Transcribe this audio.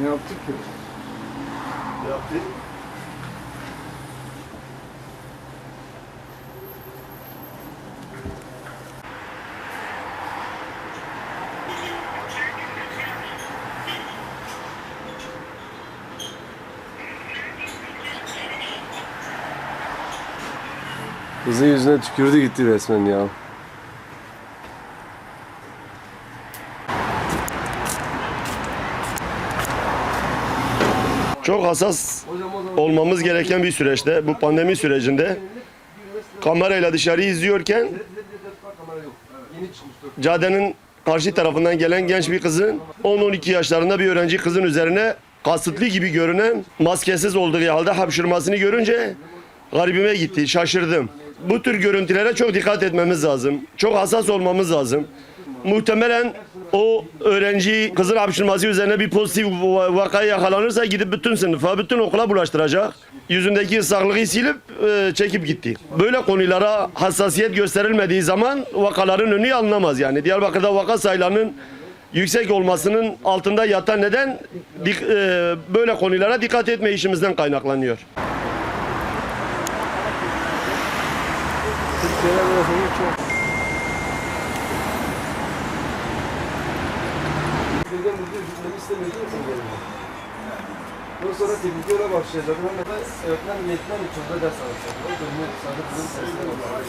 Ne yaptık ki? Yaptı. Kızın yüzüne tükürdü gitti resmen ya. Çok hassas olmamız gereken bir süreçte, bu pandemi sürecinde kamerayla dışarı izliyorken caddenin karşı tarafından gelen genç bir kızın 10-12 yaşlarında bir öğrenci kızın üzerine kasıtlı gibi görünen maskesiz olduğu halde hapşırmasını görünce garibime gitti, şaşırdım. Bu tür görüntülere çok dikkat etmemiz lazım. Çok hassas olmamız lazım. Muhtemelen o öğrenci kızın hapşırması üzerine bir pozitif va- vakaya yakalanırsa gidip bütün sınıfa, bütün okula bulaştıracak. Yüzündeki ıslaklığı silip e, çekip gitti. Böyle konulara hassasiyet gösterilmediği zaman vakaların önü alınamaz yani. Diyarbakır'da vaka sayılarının yüksek olmasının altında yatan neden dik- e, böyle konulara dikkat etme işimizden kaynaklanıyor. Türkiye'de çok. İstemiyordu musun gelin? Ondan sonra tekniklere başlayacak. Hem de öğretmen yetmen için de ders alacak. O dönüyor. Sadece kızın sesine bakar.